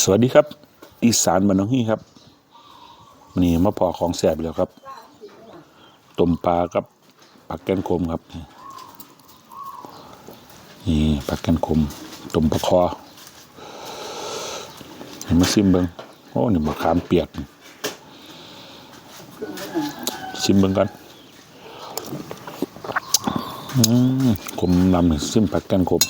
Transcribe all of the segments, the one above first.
สวัสดีครับอีสานมันน้องฮี่ครับนี่มาพอของแสบแล้วครับต้มปลากับปักแกนคมครับนี่ปักแกนคมต้มปลาคอเห็นมาซิมเบิงโอ้นี่มะขามเปียกซิมเบิงกันอืมคมนำซิมปักแกนคม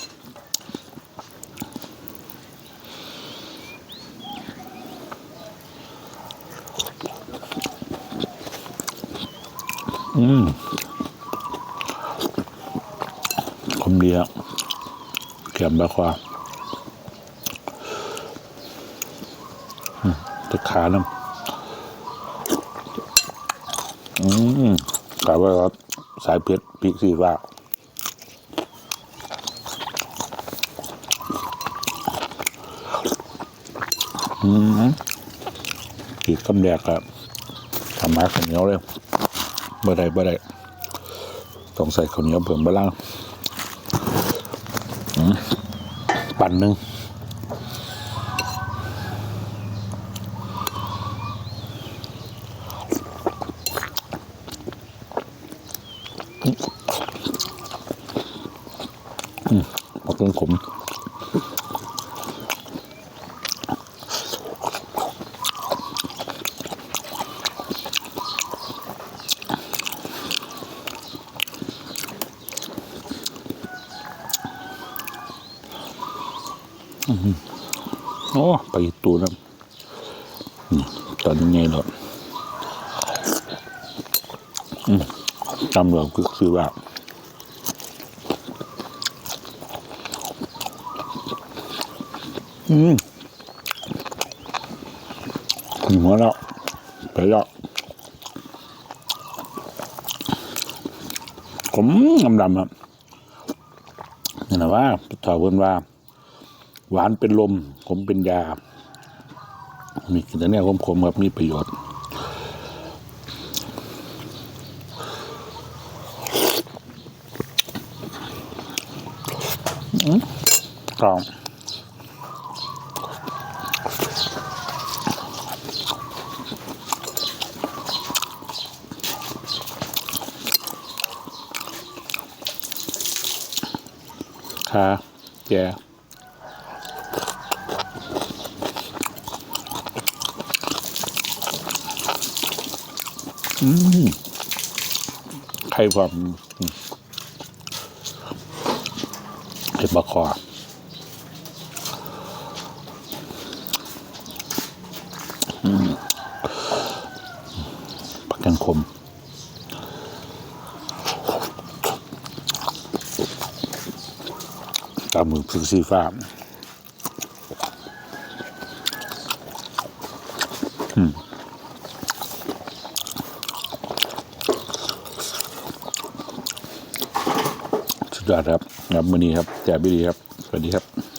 อืมคมดีอะเขียมบาความตะขาน้ำอืมกลายว่ารสายเพชรพริกสีว่าอืมอีกคำแรกอะทำมาข้าวเหนียวเลย บ่ได้บ่ได้ต้องใส่ข้าวเหนียวเพิ่มบลังปั่นหนึ่งอืมเอาเครื่องขม โอ้ไปตูนะตอนนี้ไงเนาะตำรวจคือคือว่าอืมหัวแล้วไปแล้วผมดำดำๆครับนี่นะว่าถอเพิ่อนว่า หวานเป็นลม ขมเป็นยา มีกินแต่เนี่ยขมๆครับมีประโยชน์กรองขาแย่ ไข่ความเห็ดบะคออืมปักกันคมตามมือพึ่งซีฟ้าอืม ยอดครับครับมือนี้ครับแจ่บิดีครับ สวัสดีครับ